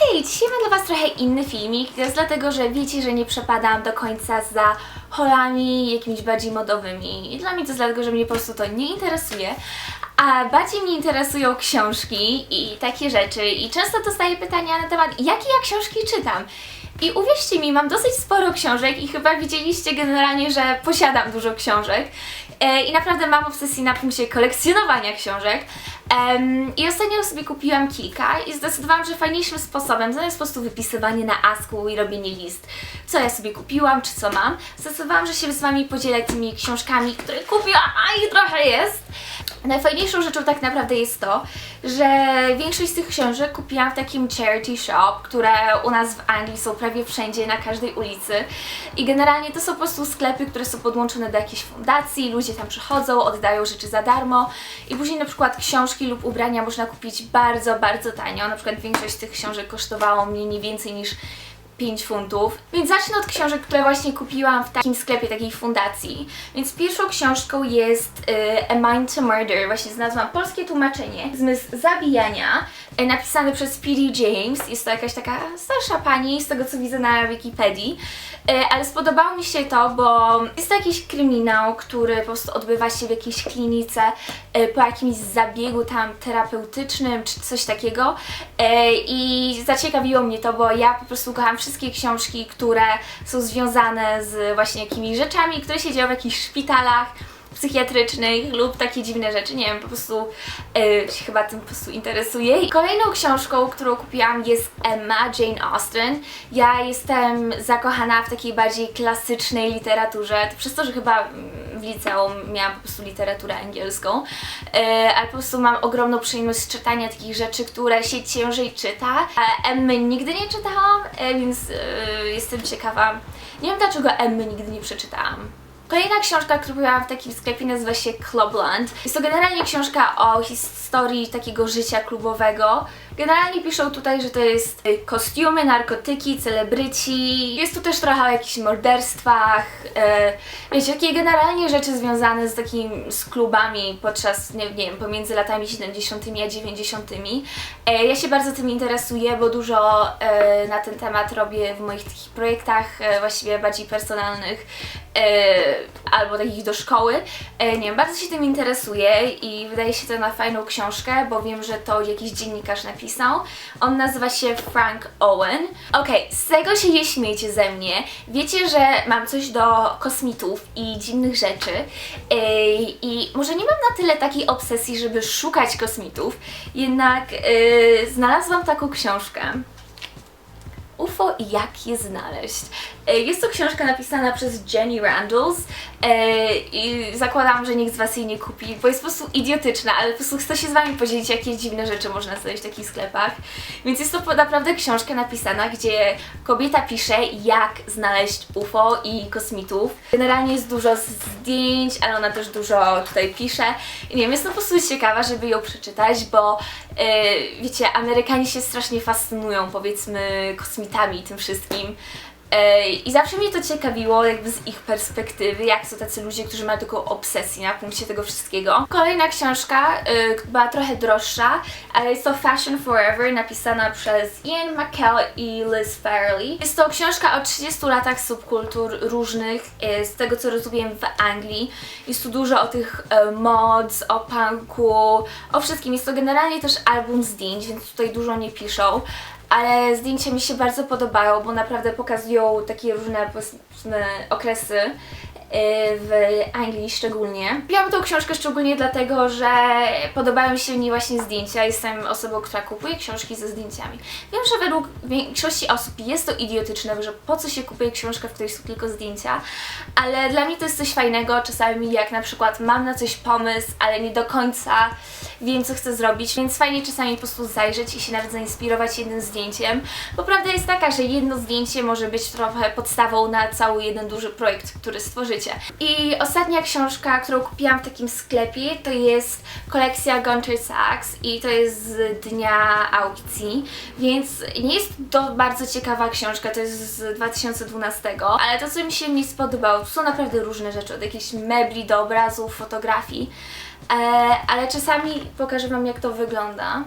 Hej, dzisiaj mam dla Was trochę inny filmik. To jest dlatego, że wiecie, że nie przepadam do końca za holami jakimiś bardziej modowymi. I dla mnie to jest dlatego, że mnie po prostu to nie interesuje. A bardziej mnie interesują książki i takie rzeczy. I często dostaję pytania na temat, jakie ja książki czytam. I uwierzcie mi, mam dosyć sporo książek i chyba widzieliście generalnie, że posiadam dużo książek. E, I naprawdę mam obsesję na punkcie kolekcjonowania książek. I ostatnio sobie kupiłam kilka i zdecydowałam, że fajniejszym sposobem, zamiast po prostu wypisywanie na asku i robienie list, co ja sobie kupiłam, czy co mam, zdecydowałam, że się z Wami podzielę tymi książkami, które kupiłam, a ich trochę jest. Najfajniejszą rzeczą tak naprawdę jest to, że większość z tych książek kupiłam w takim charity shop, które u nas w Anglii są prawie wszędzie, na każdej ulicy. I generalnie to są po prostu sklepy, które są podłączone do jakiejś fundacji, ludzie tam przychodzą, oddają rzeczy za darmo i później na przykład książki lub ubrania można kupić bardzo, bardzo tanio. Na przykład większość z tych książek kosztowało mnie nie więcej niż 5 funtów. Więc zacznę od książek, które właśnie kupiłam w takim sklepie, takiej fundacji. Więc pierwszą książką jest y, A Mind to Murder. Właśnie znalazłam polskie tłumaczenie. Zmysł zabijania, y, przez P.D. James. Jest to jakaś taka starsza pani, z tego co widzę na Wikipedii. Y, ale spodobało mi się to, bo jest to jakiś kryminał, który po prostu odbywa się w jakiejś klinice y, po jakimś zabiegu tam terapeutycznym czy coś takiego. Y, I zaciekawiło mnie to, bo ja po prostu kocham wszystkie książki, które są związane z właśnie jakimiś rzeczami, które się dzieją w jakichś szpitalach psychiatrycznych lub takie dziwne rzeczy, nie wiem, po prostu y, się chyba tym po prostu interesuję. I kolejną książką, którą kupiłam jest Emma Jane Austen. Ja jestem zakochana w takiej bardziej klasycznej literaturze, to przez to, że chyba mm, w liceum miałam po prostu literaturę angielską, y, ale po prostu mam ogromną przyjemność czytania takich rzeczy, które się ciężej czyta. Emmy nigdy nie czytałam, y, więc y, jestem ciekawa. Nie wiem dlaczego Emmy nigdy nie przeczytałam. Kolejna książka, którą kupiłam w takim sklepie nazywa się Clubland. Jest to generalnie książka o historii takiego życia klubowego. Generalnie piszą tutaj, że to jest y, kostiumy, narkotyki, celebryci. Jest tu też trochę o jakichś morderstwach. e, Wiecie, takie generalnie rzeczy związane z takim, z klubami podczas, nie, nie wiem, pomiędzy latami 70. a 90. E, Ja się bardzo tym interesuję, bo dużo e, na ten temat robię w moich takich projektach, e, właściwie bardziej personalnych e, albo takich do szkoły. E, nie wiem, bardzo się tym interesuję i wydaje się to na fajną książkę, bo wiem, że to jakiś dziennikarz napisał. On nazywa się Frank Owen. Okej, z tego się nie śmiejcie ze mnie. Wiecie, że mam coś do kosmitów i dziwnych rzeczy i może nie mam na tyle takiej obsesji, żeby szukać kosmitów, jednak e, znalazłam taką książkę. UFO i jak je znaleźć. E, Jest to książka napisana przez Jenny Randalls e, i zakładam, że nikt z Was jej nie kupi, bo jest po prostu idiotyczna, ale po prostu chcę się z Wami podzielić, jakie dziwne rzeczy można znaleźć w takich sklepach. Więc jest to naprawdę książka napisana, gdzie kobieta pisze, jak znaleźć UFO i kosmitów. Generalnie jest dużo zdjęć, ale ona też dużo tutaj pisze. I nie wiem, jestem po prostu ciekawa, żeby ją przeczytać, bo e, wiecie, Amerykanie się strasznie fascynują, powiedzmy, kosmitami i tym wszystkim. E, I zawsze mnie to ciekawiło, jakby z ich perspektywy, jak są tacy ludzie, którzy mają taką obsesję na punkcie tego wszystkiego. Kolejna książka y, była trochę droższa, ale jest to Fashion Forever, napisana przez Ian McKell i Liz Fairley. Jest to książka o 30 latach subkultur różnych, y, z tego co rozumiem w Anglii. Jest tu dużo o tych y, mods, o punku, o wszystkim. Jest to generalnie też album zdjęć, więc tutaj dużo nie piszą ale zdjęcia mi się bardzo podobają, bo naprawdę pokazują takie różne okresy w Anglii szczególnie. Kupiłam tą książkę szczególnie dlatego, że podobały mi się w niej właśnie zdjęcia. Jestem osobą, która kupuje książki ze zdjęciami. Wiem, że według większości osób jest to idiotyczne, że po co się kupuje książkę, w której są tylko zdjęcia, ale dla mnie to jest coś fajnego. Czasami jak na przykład mam na coś pomysł, ale nie do końca wiem, co chcę zrobić, więc fajnie czasami po prostu zajrzeć i się nawet zainspirować jednym zdjęciem. Bo prawda jest taka, że jedno zdjęcie może być trochę podstawą na cały jeden duży projekt, który stworzycie. I ostatnia książka, którą kupiłam w takim sklepie, to jest kolekcja Gunter Sachs i to jest z dnia aukcji, więc nie jest to bardzo ciekawa książka, to jest z 2012, ale to, co mi się nie spodobało, to są naprawdę różne rzeczy, od jakichś mebli do obrazów, fotografii, e, ale czasami pokażę Wam, jak to wygląda.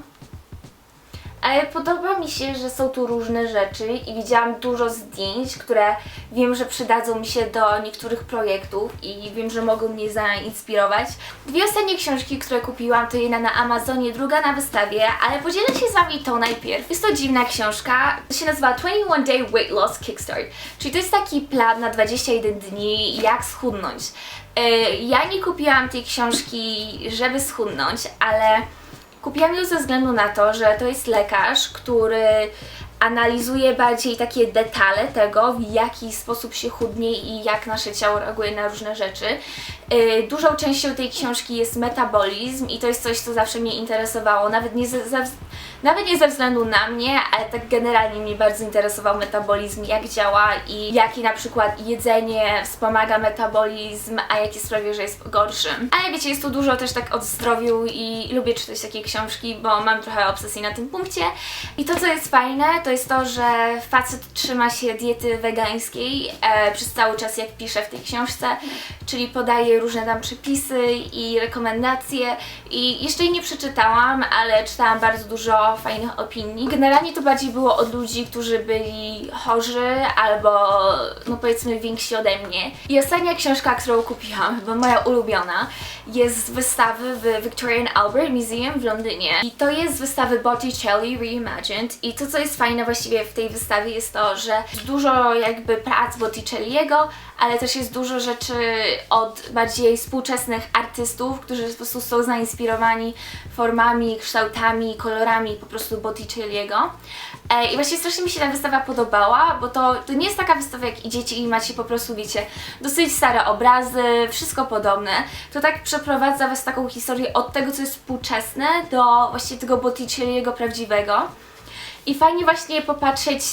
Ale podoba mi się, że są tu różne rzeczy i widziałam dużo zdjęć, które wiem, że przydadzą mi się do niektórych projektów i wiem, że mogą mnie zainspirować. Dwie ostatnie książki, które kupiłam, to jedna na Amazonie, druga na wystawie, ale podzielę się z Wami tą najpierw. Jest to dziwna książka, się nazywa 21 Day Weight Loss Kickstart, czyli to jest taki plan na 21 dni, jak schudnąć. Yy, Ja nie kupiłam tej książki, żeby schudnąć, ale kupiłam ją ze względu na to, że to jest lekarz, który analizuje bardziej takie detale tego, w jaki sposób się chudnie i jak nasze ciało reaguje na różne rzeczy. Yy, Dużą częścią tej książki jest metabolizm i to jest coś, co zawsze mnie interesowało, nawet nie ze, nawet nie ze względu na mnie, ale tak generalnie mnie bardzo interesował metabolizm, jak działa i jaki na przykład jedzenie wspomaga metabolizm, a jakie sprawia, że jest gorszy. Ale wiecie, jest tu dużo też tak o zdrowiu i lubię czytać takie książki, bo mam trochę obsesji na tym punkcie. I to, co jest fajne, to jest to, że facet trzyma się diety wegańskiej e, przez cały czas, jak pisze w tej książce, czyli podaje różne tam przepisy i rekomendacje i jeszcze jej nie przeczytałam, ale czytałam bardzo dużo fajnych opinii. Generalnie to bardziej było od ludzi, którzy byli chorzy albo no powiedzmy więksi ode mnie. I ostatnia książka, którą kupiłam, chyba moja ulubiona, jest z wystawy w Victorian Albert Museum w Londynie. I to jest z wystawy Botticelli Reimagined i to co jest fajne właściwie w tej wystawie jest to, że dużo jakby prac Botticelliego, ale też jest dużo rzeczy od bardziej współczesnych artystów, którzy po prostu są zainspirowani formami, kształtami, kolorami po prostu Botticelliego. E, I właśnie strasznie mi się ta wystawa podobała, bo to, to nie jest taka wystawa jak idziecie i macie po prostu, wiecie, dosyć stare obrazy, wszystko podobne. To tak przeprowadza was taką historię od tego, co jest współczesne, do właśnie tego Botticelliego prawdziwego. I fajnie właśnie popatrzeć,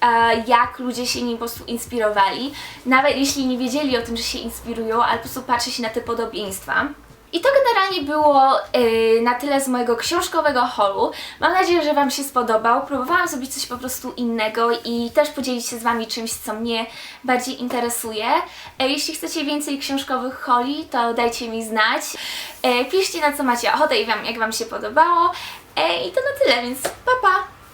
e, jak ludzie się nim po prostu inspirowali. Nawet jeśli nie wiedzieli o tym, że się inspirują, ale po prostu patrzeć na te podobieństwa. I to generalnie było yy, na tyle z mojego książkowego holu. Mam nadzieję, że Wam się spodobał. Próbowałam zrobić coś po prostu innego i też podzielić się z Wami czymś, co mnie bardziej interesuje. E, jeśli chcecie więcej książkowych holi, to dajcie mi znać. E, piszcie na co macie ochotę i wam, jak Wam się podobało. E, I to na tyle, więc pa pa!